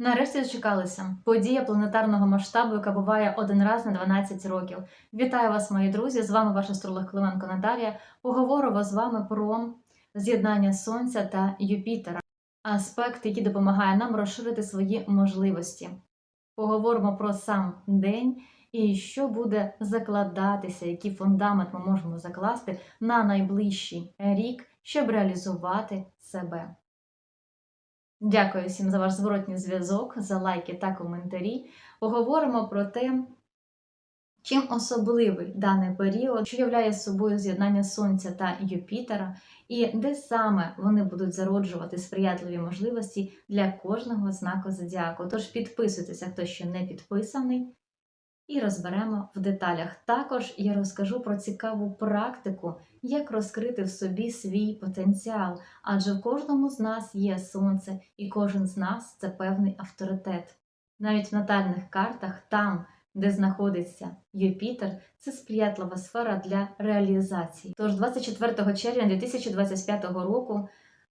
Нарешті дочекалися. Подія планетарного масштабу, яка буває один раз на 12 років. Вітаю вас, мої друзі! З вами ваш астролог Клименко Наталія. Поговоримо з вами про з'єднання Сонця та Юпітера, аспект, який допомагає нам розширити свої можливості. Поговоримо про сам день і що буде закладатися, який фундамент ми можемо закласти на найближчий рік, щоб реалізувати себе. Дякую всім за ваш зворотній зв'язок, за лайки та коментарі. Поговоримо про те, чим особливий даний період, що являє собою з'єднання Сонця та Юпітера, і де саме вони будуть зароджувати сприятливі можливості для кожного знаку зодіаку. Тож підписуйтеся, хто ще не підписаний, і розберемо в деталях. Також я розкажу про цікаву практику, як розкрити в собі свій потенціал, адже в кожному з нас є сонце, і кожен з нас це певний авторитет. Навіть в натальних картах, там, де знаходиться Юпітер, це сприятлива сфера для реалізації. Тож 24 червня 2025 року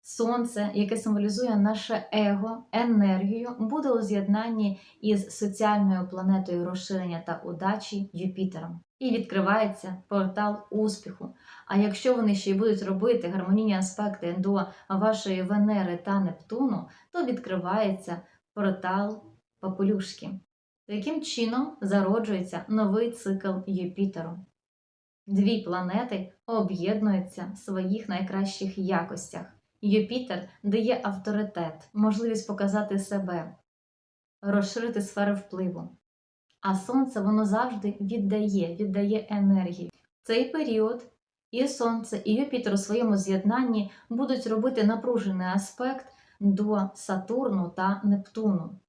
Сонце, яке символізує наше его, енергію, буде у з'єднанні із соціальною планетою розширення та удачі Юпітером. І відкривається портал успіху. А якщо вони ще й будуть робити гармонійні аспекти до вашої Венери та Нептуну, то відкривається портал Папулюшки. Таким чином зароджується новий цикл Юпітеру. Дві планети об'єднуються в своїх найкращих якостях. Юпітер дає авторитет, можливість показати себе, розширити сфери впливу. А сонце воно завжди віддає, віддає енергію. Цей період і Сонце, і Юпітер у своєму з'єднанні будуть робити напружений аспект до Сатурну та Нептуну.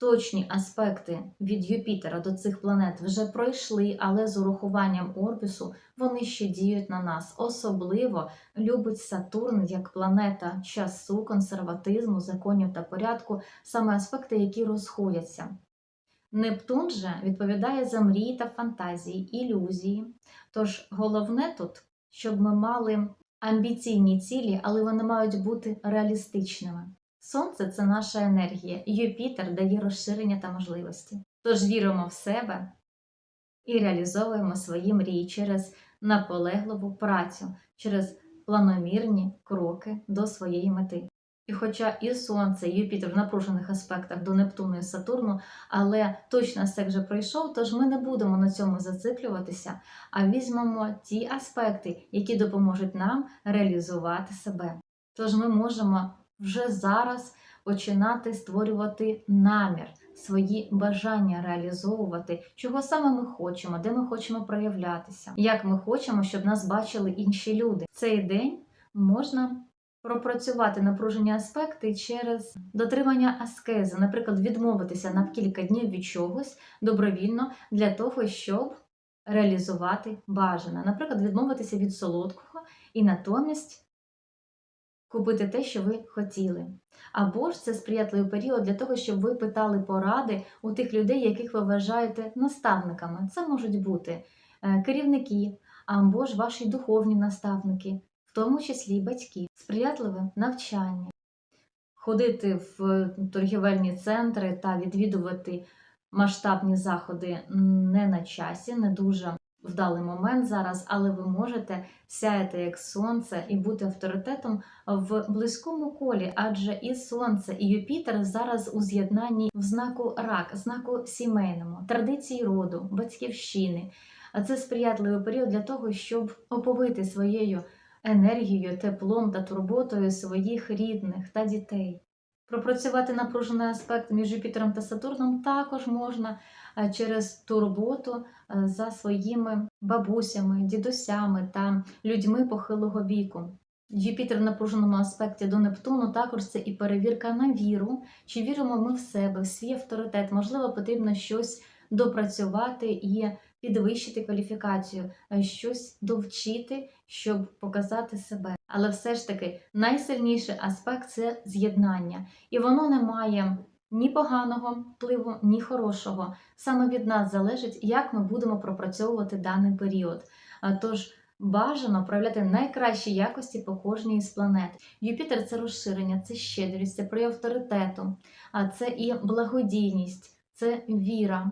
Точні аспекти від Юпітера до цих планет вже пройшли, але з урахуванням Орбісу вони ще діють на нас. Особливо любить Сатурн як планета часу, консерватизму, законів та порядку, саме аспекти, які розходяться. Нептун же відповідає за мрії та фантазії, ілюзії. Тож головне тут, щоб ми мали амбіційні цілі, але вони мають бути реалістичними. Сонце це наша енергія, Юпітер дає розширення та можливості. Тож віримо в себе і реалізовуємо свої мрії через наполегливу працю, через планомірні кроки до своєї мети. І хоча і Сонце, і Юпітер в напружених аспектах до Нептуну і Сатурну, але точно все вже пройшов, тож ми не будемо на цьому зациклюватися, а візьмемо ті аспекти, які допоможуть нам реалізувати себе. Тож ми можемо вже зараз починати створювати намір, свої бажання реалізовувати, чого саме ми хочемо, де ми хочемо проявлятися, як ми хочемо, щоб нас бачили інші люди. Цей день можна пропрацювати напружені аспекти через дотримання аскези, наприклад, відмовитися на кілька днів від чогось добровільно для того, щоб реалізувати бажане. Наприклад, відмовитися від солодкого і натомість купити те, що ви хотіли. Або ж це сприятливий період для того, щоб ви питали поради у тих людей, яких ви вважаєте наставниками. Це можуть бути е, керівники, або ж ваші духовні наставники, в тому числі батьки, сприятливе навчання, ходити в торгівельні центри та відвідувати масштабні заходи не на часі, не дуже вдалий момент зараз, але ви можете сяяти як сонце і бути авторитетом в близькому колі, адже і сонце, і Юпітер зараз у з'єднанні в знаку рак, знаку сімейному, традиції роду, батьківщини. А це сприятливий період для того, щоб оповити своєю енергією, теплом та турботою своїх рідних та дітей. Пропрацювати напружений аспект між Юпітером та Сатурном також можна через турботу е, за своїми бабусями, дідусями та людьми похилого віку. Юпітер в напруженому аспекті до Нептуну також це і перевірка на віру, чи віримо ми в себе, в свій авторитет. Можливо, потрібно щось допрацювати і підвищити кваліфікацію, щось довчити, щоб показати себе. Але все ж таки найсильніший аспект це з'єднання, і воно не має ні поганого впливу, ні хорошого. Саме від нас залежить, як ми будемо пропрацьовувати даний період. Тож Бажано проявляти найкращі якості по кожній з планет. Юпітер це розширення, це щедрість, це прояв авторитету, а це і благодійність, це віра.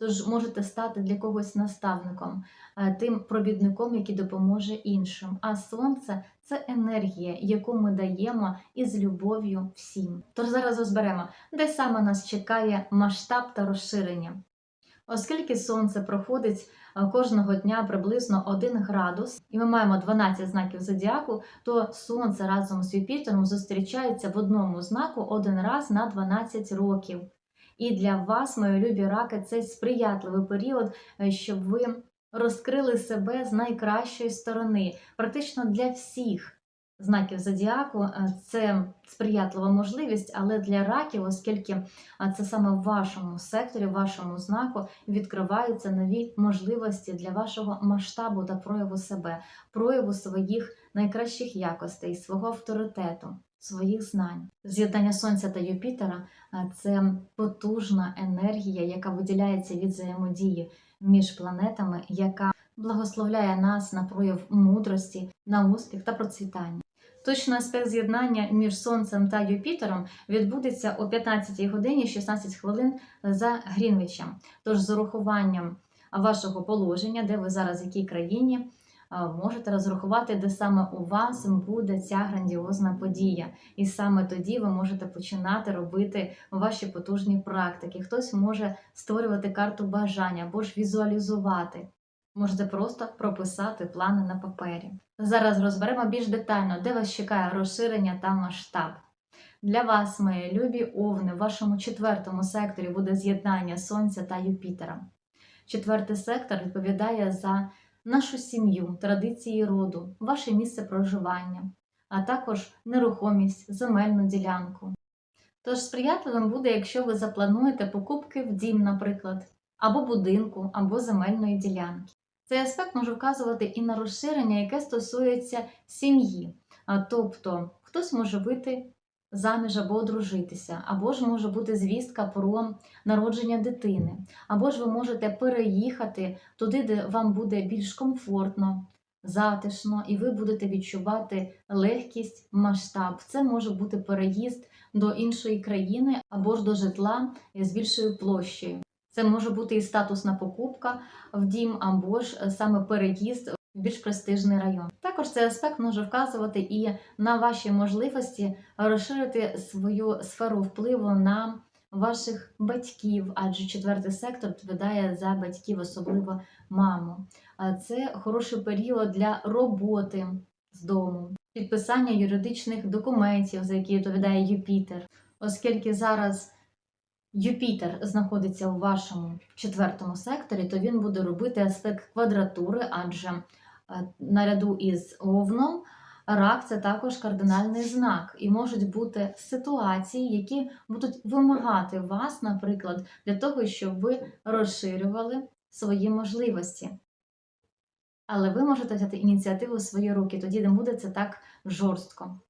Тож можете стати для когось наставником, е, тим провідником, який допоможе іншим. А сонце це енергія, яку ми даємо із любов'ю всім. Тож зараз розберемо, де саме нас чекає масштаб та розширення. Оскільки сонце проходить е, кожного дня приблизно 1 градус, і ми маємо 12 знаків зодіаку, то сонце разом з Юпітером зустрічається в одному знаку один раз на 12 років. І для вас, мої любі раки, це сприятливий період, е, щоб ви розкрили себе з найкращої сторони. Практично для всіх знаків зодіаку е, це сприятлива можливість, але для раків, оскільки е, це саме в вашому секторі, в вашому знаку відкриваються нові можливості для вашого масштабу та прояву себе, прояву своїх найкращих якостей, свого авторитету. Своїх знань. З'єднання Сонця та Юпітера це потужна енергія, яка виділяється від взаємодії між планетами, яка благословляє нас на прояв мудрості, на успіх та процвітання. Точний аспект з'єднання між Сонцем та Юпітером відбудеться о 15 годині 16 хвилин за Грінвічем. Тож з урахуванням вашого положення, де ви зараз в якій країні, можете розрахувати, де саме у вас буде ця грандіозна подія. І саме тоді ви можете починати робити ваші потужні практики. Хтось може створювати карту бажання або ж візуалізувати. Можете просто прописати плани на папері. Зараз розберемо більш детально, де вас чекає розширення та масштаб. Для вас, мої любі овни, в вашому четвертому секторі буде з'єднання Сонця та Юпітера. Четвертий сектор відповідає за нашу сім'ю, традиції роду, ваше місце проживання, а також нерухомість, земельну ділянку. Тож сприятливим буде, якщо ви заплануєте покупки в дім, наприклад, або будинку, або земельної ділянки. Цей аспект може вказувати і на розширення, яке стосується сім'ї. Тобто, хтось може вийти заміж або одружитися, або ж може бути звістка про народження дитини, або ж ви можете переїхати туди, де вам буде більш комфортно, затишно, і ви будете відчувати легкість, масштаб. Це може бути переїзд до іншої країни або ж до житла з більшою площею. Це може бути і статусна покупка в дім, або ж саме переїзд більш престижний район. Також цей аспект може вказувати і на ваші можливості розширити свою сферу впливу на ваших батьків, адже четвертий сектор відповідає за батьків, особливо маму. Це хороший період для роботи з дому, підписання юридичних документів, за які відповідає Юпітер, оскільки зараз. Юпітер знаходиться у вашому четвертому секторі, то він буде робити аспект квадратури, адже е, наряду із овном рак це також кардинальний знак, і можуть бути ситуації, які будуть вимагати вас, наприклад, для того, щоб ви розширювали свої можливості. Але ви можете взяти ініціативу в свої руки, тоді не буде це так жорстко.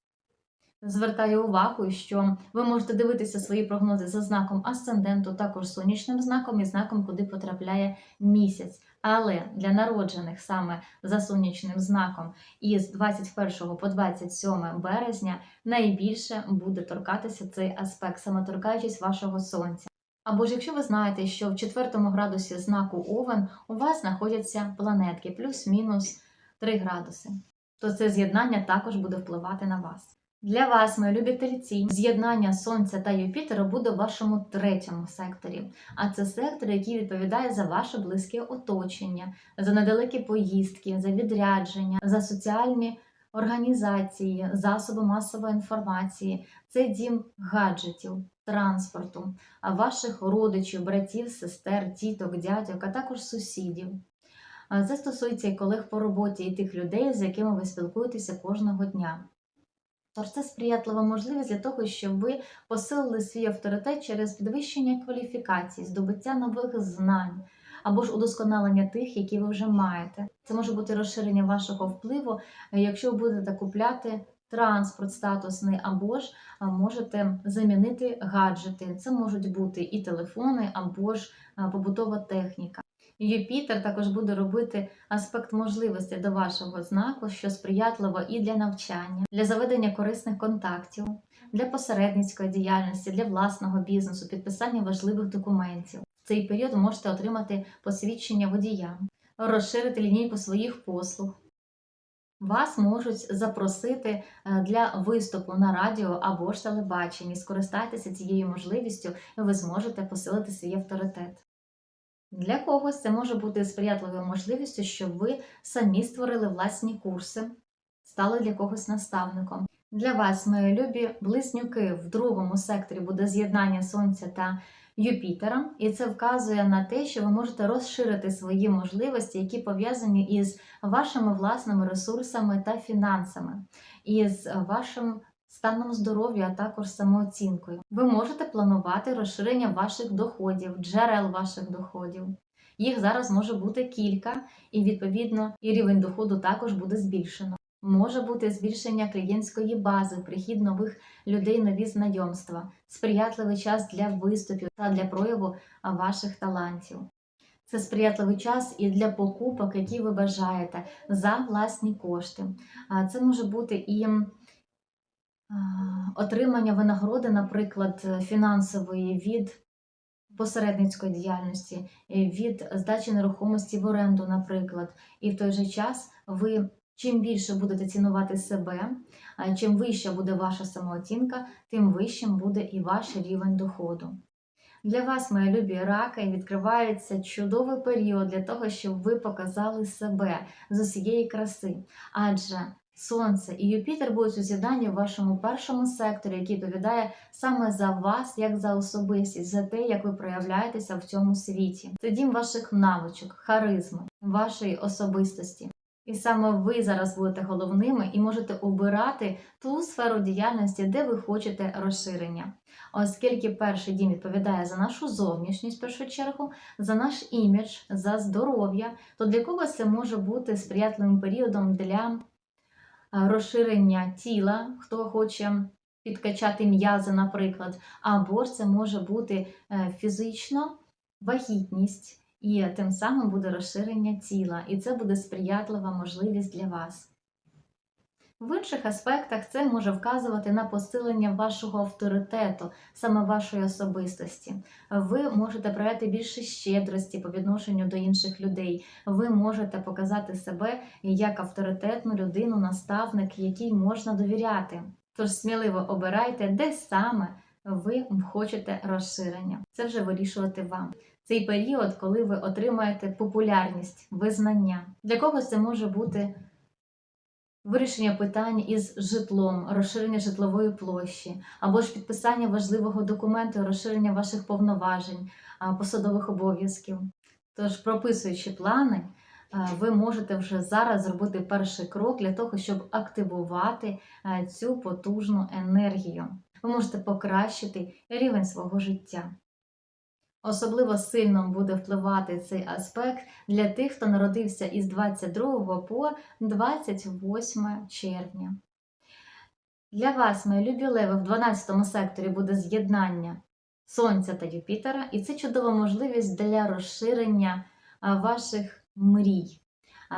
Звертаю увагу, що ви можете дивитися свої прогнози за знаком асценденту, також сонячним знаком і знаком, куди потрапляє місяць. Але для народжених саме за сонячним знаком із 21 по 27 березня найбільше буде торкатися цей аспект, саме торкаючись вашого сонця. Або ж якщо ви знаєте, що в 4 градусі знаку Овен у вас знаходяться планетки плюс-мінус 3 градуси, то це з'єднання також буде впливати на вас. Для вас, мої любі тельці, з'єднання Сонця та Юпітера буде в вашому третьому секторі. А це сектор, який відповідає за ваше близьке оточення, за недалекі поїздки, за відрядження, за соціальні організації, засоби масової інформації. Це дім гаджетів, транспорту, ваших родичів, братів, сестер, тіток, дядьок, а також сусідів. Це стосується і колег по роботі, і тих людей, з якими ви спілкуєтеся кожного дня. Тож це сприятлива можливість для того, щоб ви посилили свій авторитет через підвищення кваліфікацій, здобуття нових знань або ж удосконалення тих, які ви вже маєте. Це може бути розширення вашого впливу, якщо ви будете купляти транспорт статусний, або ж можете замінити гаджети. Це можуть бути і телефони, або ж побутова техніка. Юпітер також буде робити аспект можливості до вашого знаку, що сприятливо і для навчання, для заведення корисних контактів, для посередницької діяльності, для власного бізнесу, підписання важливих документів. В цей період можете отримати посвідчення водія, розширити лінійку своїх послуг. Вас можуть запросити е, для виступу на радіо або ж телебаченні. Скористайтеся цією можливістю, ви зможете посилити свій авторитет. Для когось це може бути сприятливою можливістю, щоб ви самі створили власні курси, стали для когось наставником. Для вас, мої любі близнюки, в другому секторі буде з'єднання Сонця та Юпітера, і це вказує на те, що ви можете розширити свої можливості, які пов'язані із вашими власними ресурсами та фінансами, із вашим станом здоров'я, а також самооцінкою. Ви можете планувати розширення ваших доходів, джерел ваших доходів. Їх зараз може бути кілька, і відповідно і рівень доходу також буде збільшено. Може бути збільшення клієнтської бази, прихід нових людей, нові знайомства, сприятливий час для виступів та для прояву ваших талантів. Це сприятливий час і для покупок, які ви бажаєте, за власні кошти. Це може бути і отримання винагороди, наприклад, фінансової від посередницької діяльності, е, від здачі нерухомості в оренду, наприклад. І в той же час ви чим більше будете цінувати себе, чим вища буде ваша самооцінка, тим вищим буде і ваш рівень доходу. Для вас, мої любі раки, відкривається чудовий період для того, щоб ви показали себе з усієї краси. Адже Сонце і Юпітер будуть у з'єднанні в вашому першому секторі, який відповідає саме за вас, як за особистість, за те, як ви проявляєтеся в цьому світі. Це дім ваших навичок, харизми, вашої особистості. І саме ви зараз будете головними і можете обирати ту сферу діяльності, де ви хочете розширення. Оскільки перший дім відповідає за нашу зовнішність, в першу чергу, за наш імідж, за здоров'я, то для когось це може бути сприятливим періодом для розширення тіла, хто хоче підкачати м'язи, наприклад, або ж це може бути е, фізично вагітність. І тим самим буде розширення тіла, і це буде сприятлива можливість для вас. В інших аспектах це може вказувати на посилення вашого авторитету, саме вашої особистості. Ви можете проявити більше щедрості по відношенню до інших людей. Ви можете показати себе як авторитетну людину, наставник, якій можна довіряти. Тож сміливо обирайте, де саме ви хочете розширення. Це вже вирішувати вам цей період, коли ви отримаєте популярність, визнання. Для когось це може бути вирішення питань із житлом, розширення житлової площі, або ж підписання важливого документу, розширення ваших повноважень, посадових обов'язків. Тож, прописуючи плани, ви можете вже зараз зробити перший крок для того, щоб активувати цю потужну енергію. Ви можете покращити рівень свого життя. Особливо сильно буде впливати цей аспект для тих, хто народився із 22 по 28 червня. Для вас, мої любі леви, в 12 секторі буде з'єднання Сонця та Юпітера, і це чудова можливість для розширення ваших мрій.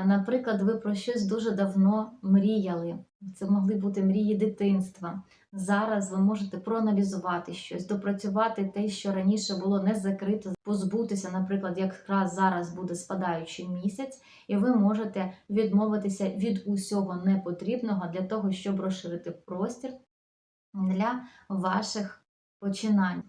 Наприклад, ви про щось дуже давно мріяли. Це могли бути мрії дитинства. Зараз ви можете проаналізувати щось, допрацювати те, що раніше було не закрито, позбутися, наприклад, якраз зараз буде спадаючий місяць, і ви можете відмовитися від усього непотрібного для того, щоб розширити простір для ваших починань.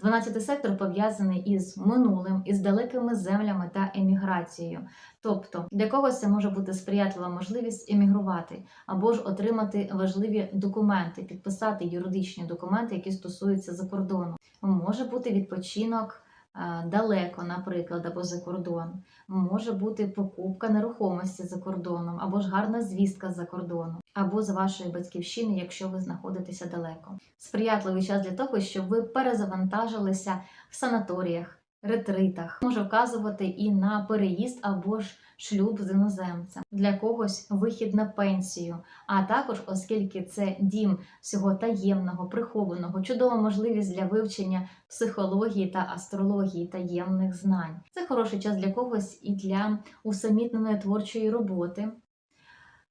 12 сектор пов'язаний із минулим, із далекими землями та еміграцією. Тобто для когось це може бути сприятлива можливість емігрувати, або ж отримати важливі документи, підписати юридичні документи, які стосуються за кордону. Може бути відпочинок. Е, далеко, наприклад, або за кордон, може бути покупка нерухомості за кордоном, або ж гарна звістка за кордоном, або з вашої батьківщини, якщо ви знаходитеся далеко. Сприятливий час для того, щоб ви перезавантажилися в санаторіях, ретритах. Може вказувати і на переїзд або ж шлюб з іноземцем, для когось вихід на пенсію. А також, оскільки це дім всього таємного, прихованого, чудова можливість для вивчення психології та астрології таємних знань. Це хороший час для когось і для усамітненої творчої роботи.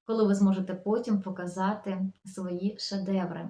Коли ви зможете потім показати свої шедеври,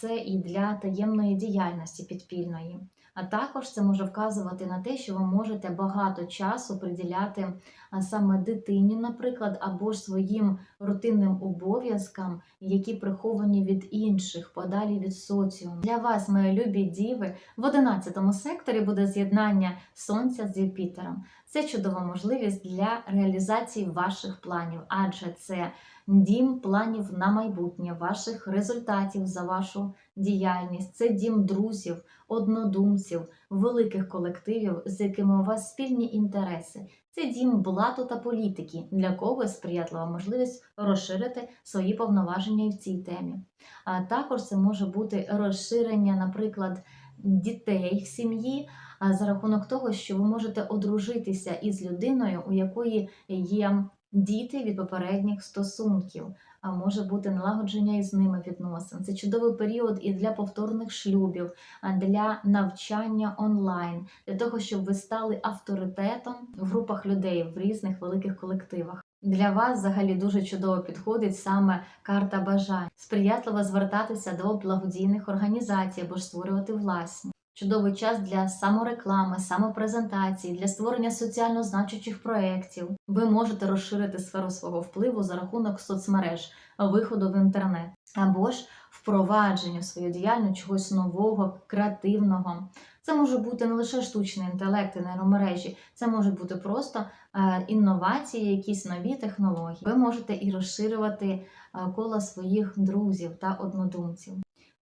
це і для таємної діяльності підпільної. А також це може вказувати на те, що ви можете багато часу приділяти саме дитині, наприклад, або ж своїм рутинним обов'язкам, які приховані від інших, подалі від соціуму. Для вас, мої любі діви, в 11 секторі буде з'єднання Сонця з Юпітером. Це чудова можливість для реалізації ваших планів, адже це дім планів на майбутнє, ваших результатів за вашу діяльність. Це дім друзів, однодумців, великих колективів, з якими у вас спільні інтереси. Це дім блату та політики, для когось сприятлива можливість розширити свої повноваження і в цій темі. А також це може бути розширення, наприклад, дітей в сім'ї за рахунок того, що ви можете одружитися із людиною, у якої є діти від попередніх стосунків. Може бути налагодження із ними відносин. Це чудовий період і для повторних шлюбів, а для навчання онлайн, для того, щоб ви стали авторитетом в групах людей в різних великих колективах. Для вас взагалі дуже чудово підходить саме карта бажань, сприятливо звертатися до благодійних організацій або ж створювати власні. Чудовий час для самореклами, самопрезентації, для створення соціально значучих проєктів. Ви можете розширити сферу свого впливу за рахунок соцмереж, виходу в інтернет, або ж впровадження в свою діяльність чогось нового, креативного. Це може бути не лише штучний інтелект і нейромережі, це можуть бути просто е, інновації, якісь нові технології. Ви можете і розширювати е, коло своїх друзів та однодумців.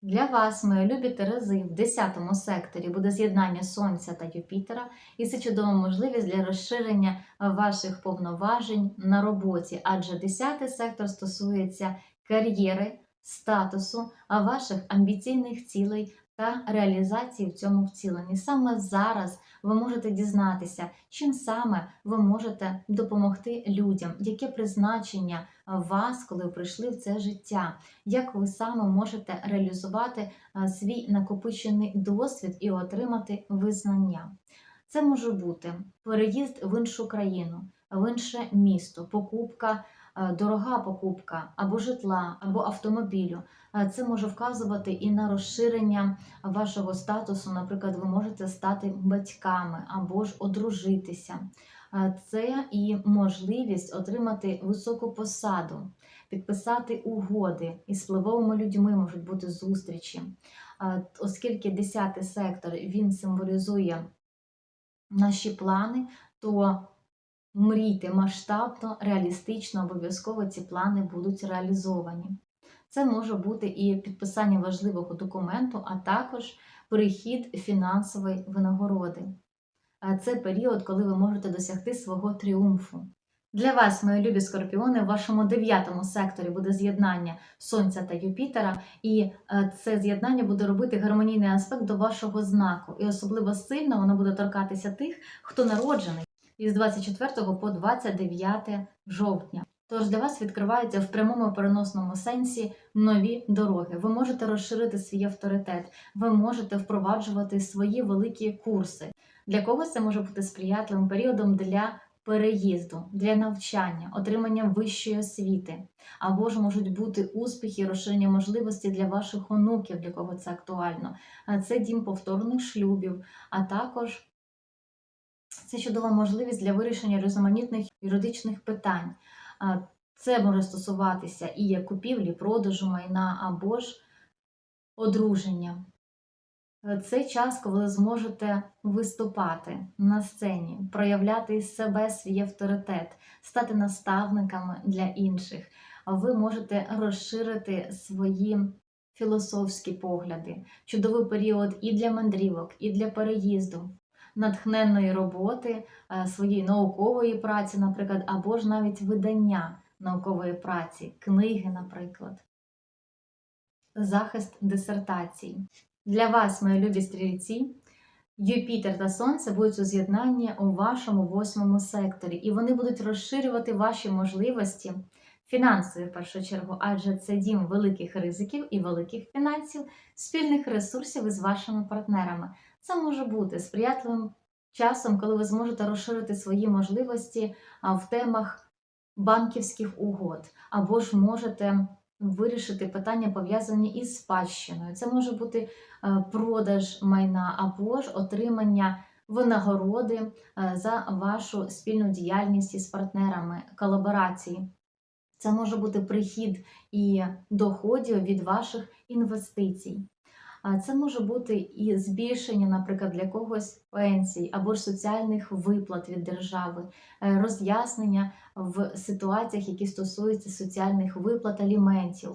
Для вас, мої любі Терези, в 10 секторі буде з'єднання Сонця та Юпітера, і це чудова можливість для розширення ваших повноважень на роботі, адже 10 сектор стосується кар'єри, статусу, ваших амбіційних цілей та реалізації в цьому вціленні. Саме зараз ви можете дізнатися, чим саме ви можете допомогти людям, яке призначення вас, коли ви прийшли в це життя, як ви саме можете реалізувати свій накопичений досвід і отримати визнання. Це може бути переїзд в іншу країну, в інше місто, покупка, е, дорога покупка або житла, або автомобілю. Е, Це може вказувати і на розширення вашого статусу. Наприклад, ви можете стати батьками або ж одружитися. Е, Це і можливість отримати високу посаду, підписати угоди із впливовими людьми можуть бути зустрічі. Е, Оскільки 10 сектор він символізує наші плани, то мрійте масштабно, реалістично, обов'язково ці плани будуть реалізовані. Це може бути і підписання важливого документу, а також перехід фінансової винагороди. Це період, коли ви можете досягти свого тріумфу. Для вас, мої любі скорпіони, в вашому дев'ятому секторі буде з'єднання Сонця та Юпітера, і е, це з'єднання буде робити гармонійний аспект до вашого знаку. І особливо сильно воно буде торкатися тих, хто народжений із 24 по 29 жовтня. Тож для вас відкриваються в прямому переносному сенсі нові дороги. Ви можете розширити свій авторитет, ви можете впроваджувати свої великі курси. Для когось це може бути сприятливим періодом для переїзду, для навчання, отримання вищої освіти, або ж можуть бути успіхи, розширення можливостей для ваших онуків, для кого це актуально. Це дім повторних шлюбів, а також це чудова можливість для вирішення різноманітних юридичних питань. Це може стосуватися і купівлі, продажу майна або ж одруження. Е, Це час, коли зможете виступати на сцені, проявляти себе, свій авторитет, стати наставниками для інших. Ви можете розширити свої філософські погляди, чудовий період і для мандрівок, і для переїзду, натхненної роботи, е, своєї наукової праці, наприклад, або ж навіть видання наукової праці, книги, наприклад, захист дисертацій. Для вас, мої любі стрільці, Юпітер та Сонце будуть у з'єднанні у вашому восьмому секторі, і вони будуть розширювати ваші можливості фінансові в першу чергу, адже це дім великих ризиків і великих фінансів, спільних ресурсів із вашими партнерами. Це може бути сприятливим часом, коли ви зможете розширити свої можливості в темах банківських угод, або ж можете вирішити питання пов'язані із спадщиною. Це може бути е, продаж майна або ж отримання винагороди е, за вашу спільну діяльність із партнерами, колаборації. Це може бути прихід і доходів від ваших інвестицій. Це може бути і збільшення, наприклад, для когось пенсій або ж соціальних виплат від держави, е, роз'яснення в ситуаціях, які стосуються соціальних виплат аліментів.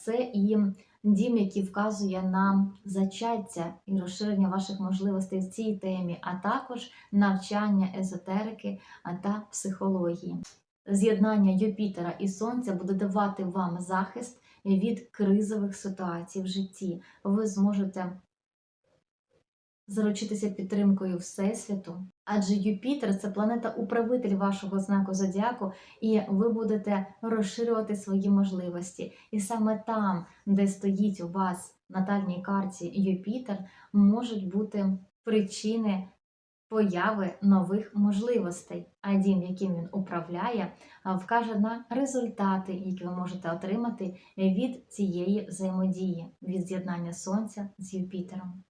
Це і дім, який вказує на зачаття і розширення ваших можливостей в цій темі, а також навчання езотерики та психології. З'єднання Юпітера і Сонця буде давати вам захист від кризових ситуацій в житті. Ви зможете заручитися підтримкою Всесвіту, адже Юпітер це планета-управитель вашого знаку зодіаку, і ви будете розширювати свої можливості. І саме там, де стоїть у вас натальній карті Юпітер, можуть бути причини. Появи нових можливостей, а дім, яким він управляє, вкаже на результати, які ви можете отримати від цієї взаємодії, від з'єднання Сонця з Юпітером.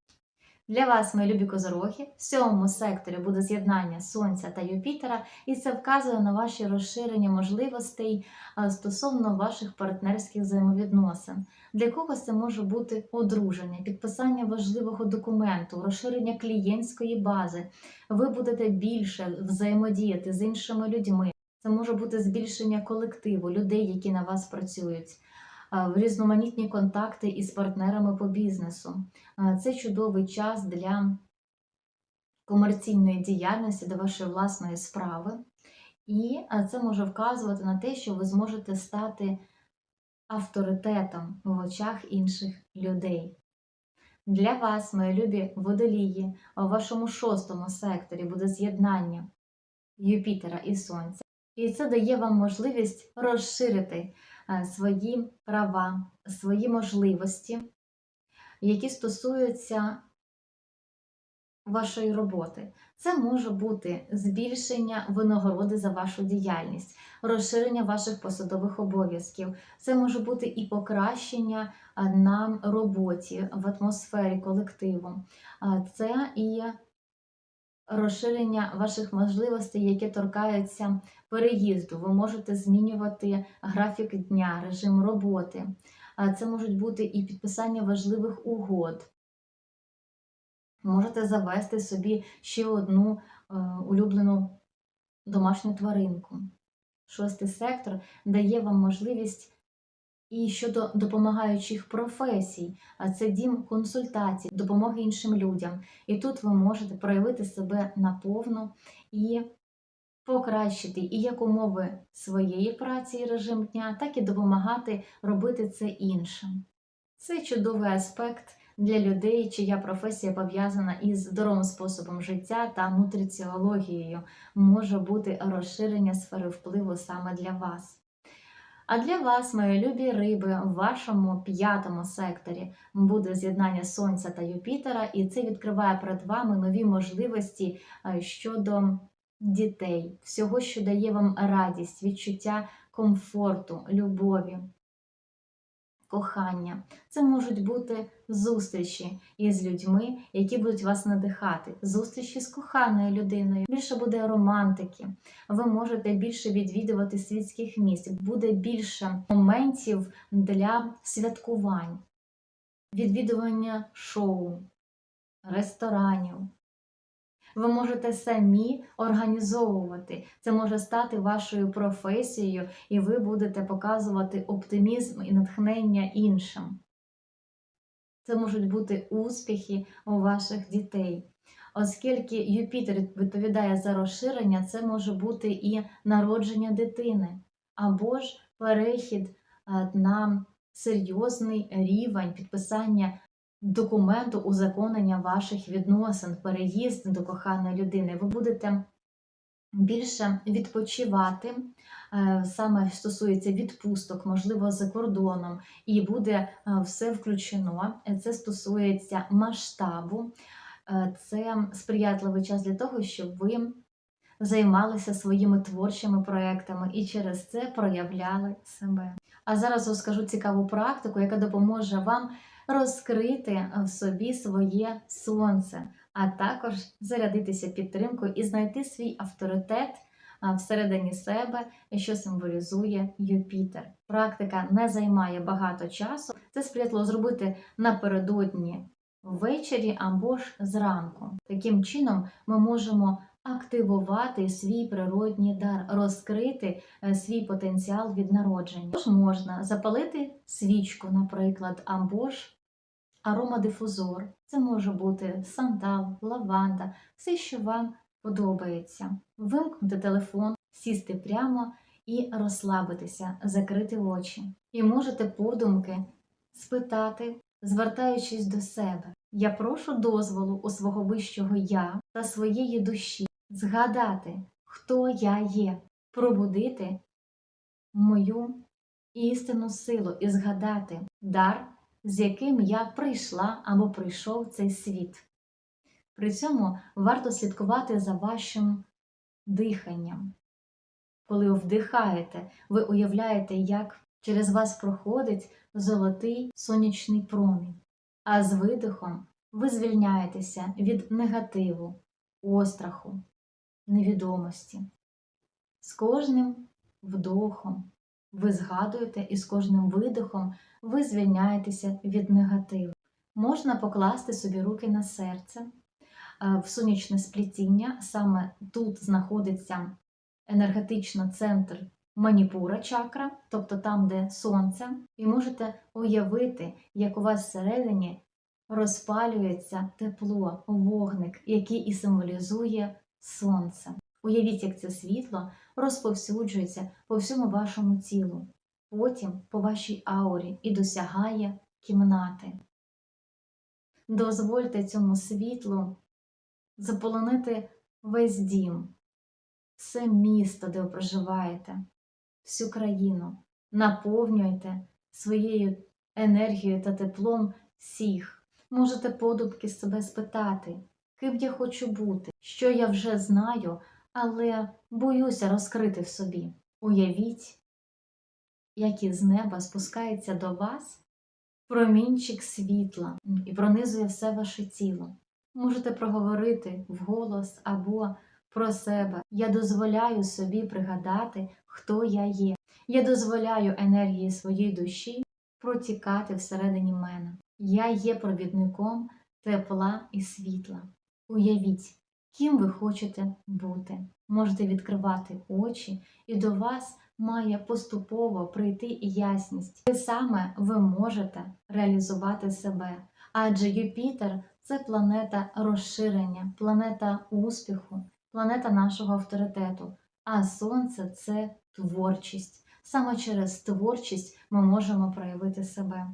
Для вас, мої любі козороги, в сьомому секторі буде з'єднання Сонця та Юпітера, і це вказує на ваші розширення можливостей стосовно ваших партнерських взаємовідносин. Для когось це може бути одруження, підписання важливого документу, розширення клієнтської бази. Ви будете більше взаємодіяти з іншими людьми. Це може бути збільшення колективу, людей, які на вас працюють, в різноманітні контакти із партнерами по бізнесу. Це чудовий час для комерційної діяльності, до вашої власної справи. І це може вказувати на те, що ви зможете стати авторитетом в очах інших людей. Для вас, мої любі водолії, у вашому шостому секторі буде з'єднання Юпітера і Сонця. І це дає вам можливість розширити свої права, свої можливості, які стосуються вашої роботи. Це може бути збільшення винагороди за вашу діяльність, розширення ваших посадових обов'язків. Це може бути і покращення а, на роботі в атмосфері колективу. Це і розширення ваших можливостей, які торкаються переїзду. Ви можете змінювати графік дня, режим роботи. Це можуть бути і підписання важливих угод. Можете завести собі ще одну е, улюблену домашню тваринку. Шостий сектор дає вам можливість і щодо допомагаючих професій, а це дім консультацій, допомоги іншим людям. І тут ви можете проявити себе наповну і покращити і як умови своєї праці і режим дня, так і допомагати робити це іншим. Це чудовий аспект для людей, чия професія пов'язана із здоровим способом життя та нутриціологією, може бути розширення сфери впливу саме для вас. А для вас, мої любі риби, в вашому п'ятому секторі буде з'єднання Сонця та Юпітера, і це відкриває перед вами нові можливості е, щодо дітей, всього, що дає вам радість, відчуття комфорту, любові кохання. Це можуть бути зустрічі із людьми, які будуть вас надихати, зустрічі з коханою людиною. Більше буде романтики. Ви можете більше відвідувати світських місць, буде більше моментів для святкувань, відвідування шоу, ресторанів. Ви можете самі організовувати. Це може стати вашою професією, і ви будете показувати оптимізм і натхнення іншим. Це можуть бути успіхи у ваших дітей. Оскільки Юпітер відповідає за розширення, це може бути і народження дитини, або ж перехід е, на серйозний рівень підписання документу узаконення ваших відносин, переїзд до коханої людини. Ви будете більше відпочивати, е, саме стосується відпусток, можливо, за кордоном, і буде е, все включено. Це стосується масштабу, Е, це сприятливий час для того, щоб ви займалися своїми творчими проектами і через це проявляли себе. А зараз розкажу цікаву практику, яка допоможе вам розкрити в собі своє сонце, а також зарядитися підтримкою і знайти свій авторитет всередині себе, що символізує Юпітер. Практика не займає багато часу. Це сприятливо зробити напередодні ввечері або ж зранку. Таким чином ми можемо активувати свій природній дар, розкрити е, свій потенціал від народження. Тож можна запалити свічку, наприклад, або ж аромадифузор. Це може бути сандал, лаванда, все, що вам подобається. Вимкнути телефон, сісти прямо і розслабитися, закрити очі. І можете подумки спитати, звертаючись до себе. Я прошу дозволу у свого вищого я та своєї душі згадати, хто я є, пробудити мою істинну силу і згадати дар, з яким я прийшла або прийшов в цей світ. При цьому варто слідкувати за вашим диханням. Коли вдихаєте, ви уявляєте, як через вас проходить золотий сонячний промінь, а з видихом ви звільняєтеся від негативу, остраху, невідомості. З кожним вдохом ви згадуєте і з кожним видихом ви звільняєтеся від негативу. Можна покласти собі руки на серце е, в сонячне сплетіння, саме тут знаходиться енергетично центр маніпура чакра, тобто там, де сонце, і можете уявити, як у вас всередині розпалюється тепло, вогник, який і символізує сонце. Уявіть, як це світло розповсюджується по всьому вашому тілу, потім по вашій аурі і досягає кімнати. Дозвольте цьому світлу заполонити весь дім, все місто, де ви проживаєте, всю країну. Наповнюйте своєю енергією та теплом всіх. Можете подумки себе спитати, ким я хочу бути, що я вже знаю, але боюся розкрити в собі. Uявіть, як із неба спускається до вас промінчик світла і пронизує все ваше тіло. Можете проговорити вголос або про себе. Я дозволяю собі пригадати, хто я є. Я дозволяю енергії своєї душі протікати всередині мене. Я є провідником тепла і світла. Уявіть, ким ви хочете бути. Можете відкривати очі, і до вас має поступово прийти ясність. Те саме ви можете реалізувати себе. Адже Юпітер це планета розширення, планета успіху, планета нашого авторитету, а Сонце це творчість. Саме через творчість ми можемо проявити себе.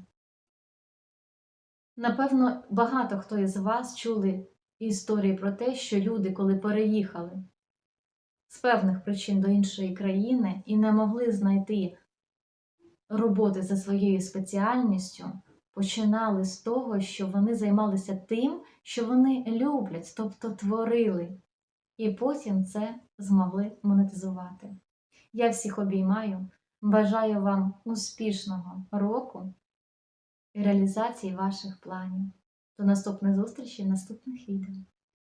Напевно, багато хто із вас чули історії про те, що люди, коли переїхали з певних причин до іншої країни і не могли знайти роботи за своєю спеціальністю, починали з того, що вони займалися тим, що вони люблять, тобто творили, і потім це змогли монетизувати. Я всіх обіймаю, бажаю вам успішного року і реалізації ваших планів. До наступної зустрічі наступних відео.